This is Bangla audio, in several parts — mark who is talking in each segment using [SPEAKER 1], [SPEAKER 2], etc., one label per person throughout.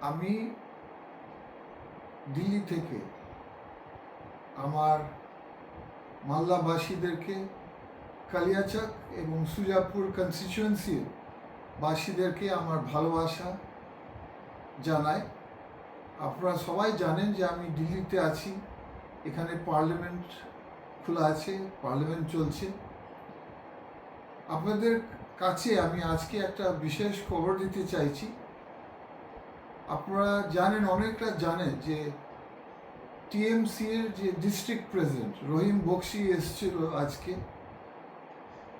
[SPEAKER 1] আমি দিল্লি থেকে আমার মালদাবাসীদেরকে, কালিয়াচক এবং সুজাপুর কনস্টিটিউয়েন্সির বাসীদেরকে আমার ভালোবাসা জানাই। আপনারা সবাই জানেন যে আমি দিল্লিতে আছি, এখানে পার্লামেন্ট খোলা আছে পার্লামেন্ট চলছে। আপনাদের কাছে আমি আজকে একটা বিশেষ খবর দিতে চাইছি। আপনারা জানেন, অনেকটা জানেন যে টিএমসি এর যে ডিস্ট্রিক্ট প্রেসিডেন্ট রহিম বক্সি এসেছিল আজকে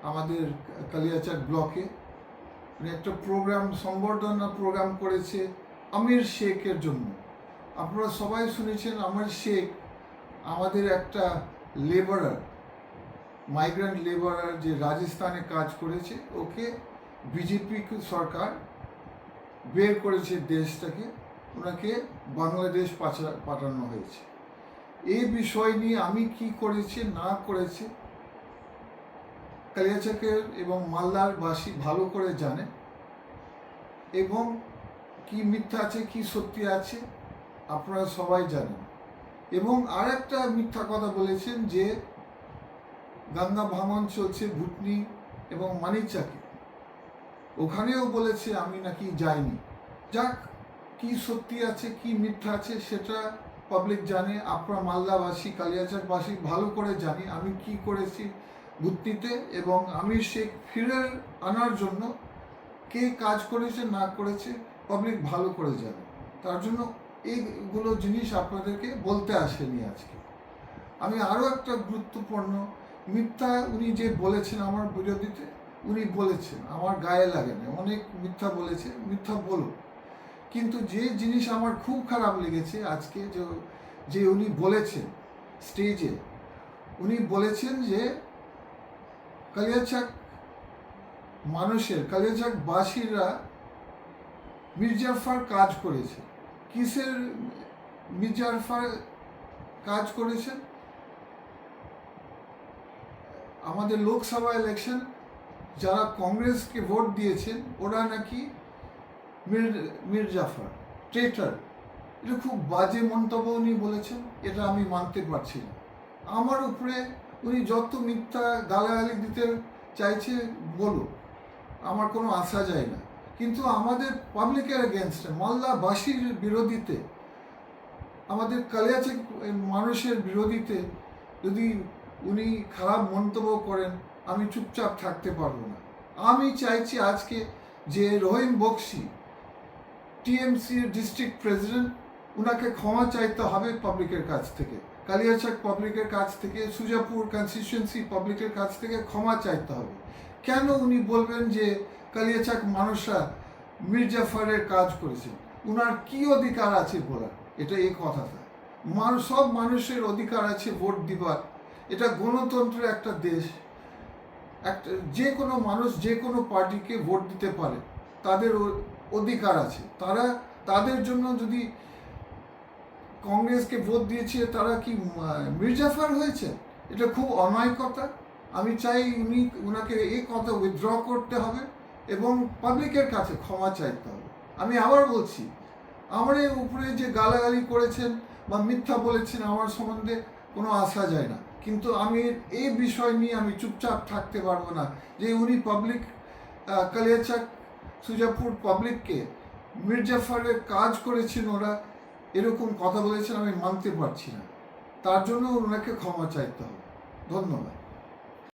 [SPEAKER 1] আমাদের কালিয়াচাক ব্লকে উনি একটা প্রোগ্রাম সম্বর্ধনা প্রোগ্রাম করেছে আমির শেখের জন্য। আপনারা সবাই শুনেছেন আমির শেখ আমাদের একটা লেবারার মাইগ্রেন্ট লেবারার যে রাজস্থানে কাজ করেছে, ওকে বিজেপি সরকার বের করেছে দেশটাকে, ওনাকে বাংলাদেশ পাচা পাঠানো হয়েছে। এই বিষয় নিয়ে আমি কি করেছি, না করেছি, কালিয়াচকের এবং মালদার বাসী ভালো করে জানে এবং কি মিথ্যা আছে, কি সত্যি আছে, আপনারা সবাই জানেন। এবং আর একটা মিথ্যা কথা বলেছেন যে, গঙ্গা ভাঙন চলছে ভুটনি এবং মানিকচাকে। ওখানেও বলেছে, আমি নাকি যাইনি। যাক, কি সত্যি আছে, কি মিথ্যা আছে, সেটা পাবলিক জানে। আপনারা মালদাবাসী কালিয়াচারবাসী ভালো করে জানি আমি কি করেছি ভুতনিতে এবং আমি সে ফিরে আনার জন্য কে কাজ করেছে, না করেছে পাবলিক ভালো করে জানে। তার জন্য এইগুলো জিনিস আপনাদেরকে বলতে আসেনি আজকে। আমি আরও একটা গুরুত্বপূর্ণ, মিথ্যা উনি যে বলেছেন আমার বিরোধীতে উনি বলেছেন, আমার গায়ে লাগে না, অনেক মিথ্যা বলেছে, মিথ্যা বলুন কিন্তু যে জিনিস আমার খুব খারাপ লেগেছে আজকে যে যে উনি বলেছেন স্টেজে, উনি বলেছেন যে কালিয়াচাক মানুষের কালিয়াচাক বাসীরা মির্জাফার কাজ করেছে। কিসের মির্জাফার কাজ করেছেন আমাদের লোকসভা ইলেকশন যারা কংগ্রেসকে ভোট দিয়েছেন, ওরা নাকি মির মির্জাফর ট্রেটার এটা খুব বাজে মন্তব্য উনি বলেছেন, এটা আমি মানতে পারছি না। আমার উপরে উনি যত মিথ্যা গালাগালি দিতে চাইছে, বলুক, আমার কোনো আশা যায় না। কিন্তু আমাদের পাবলিকের এগেনস্টে মালদাবাসীর বিরোধীতে, আমাদের কালিয়াচে মানুষের বিরোধীতে যদি উনি খারাপ মন্তব্য করেন আমি চুপচাপ থাকতে পারব না। আমি চাইছি আজকে যে রহিম বক্সি টিএমসির ডিস্ট্রিক্ট প্রেসিডেন্ট ওনাকে ক্ষমা চাইতে হবে পাবলিকের কাছ থেকে। কালিয়াচাক পাবলিকের কাছ থেকে, সুজাপুর কনস্টিটিউয়েন্সি পাবলিকের কাছ থেকে ক্ষমা চাইতে হবে। কেন উনি বলবেন যে কালিয়াচাক মানুষরা মির্জাফরের কাজ করেছেন? ওনার কি অধিকার আছে বলার? এটা এই কথাটা। মানুষ, সব মানুষের অধিকার আছে ভোট দিবার। এটা গণতন্ত্রের একটা দেশ। একটা যে কোনো মানুষ যে কোনো পার্টিকে ভোট দিতে পারে, তাদের অধিকার আছে। তারা, তাদের জন্য যদি কংগ্রেসকে ভোট দিয়েছে, তারা কি মির্জাফার হয়েছে এটা খুব অনয় কথা আমি চাই উনি ওনাকে এই কথা উইথড্র করতে হবে এবং পাবলিকের কাছে ক্ষমা চাইতে হবে। আমি আবার বলছি আমার উপরে যে গালাগালি করেছেন বা মিথ্যা বলেছেন, আমার সম্বন্ধে কোনো আশা যায় না। কিন্তু আমি এই বিষয় নিয়ে আমি চুপচাপ থাকতে পারব না যে উনি পাবলিক কালিয়াচাক, সুজাপুর পাবলিককে মির্জাফারের কাজ করেছেন ওরা, এরকম কথা বলেছেন আমি মানতে পারছি না। তার জন্য ওনাকে ক্ষমা চাইতে হবে। ধন্যবাদ।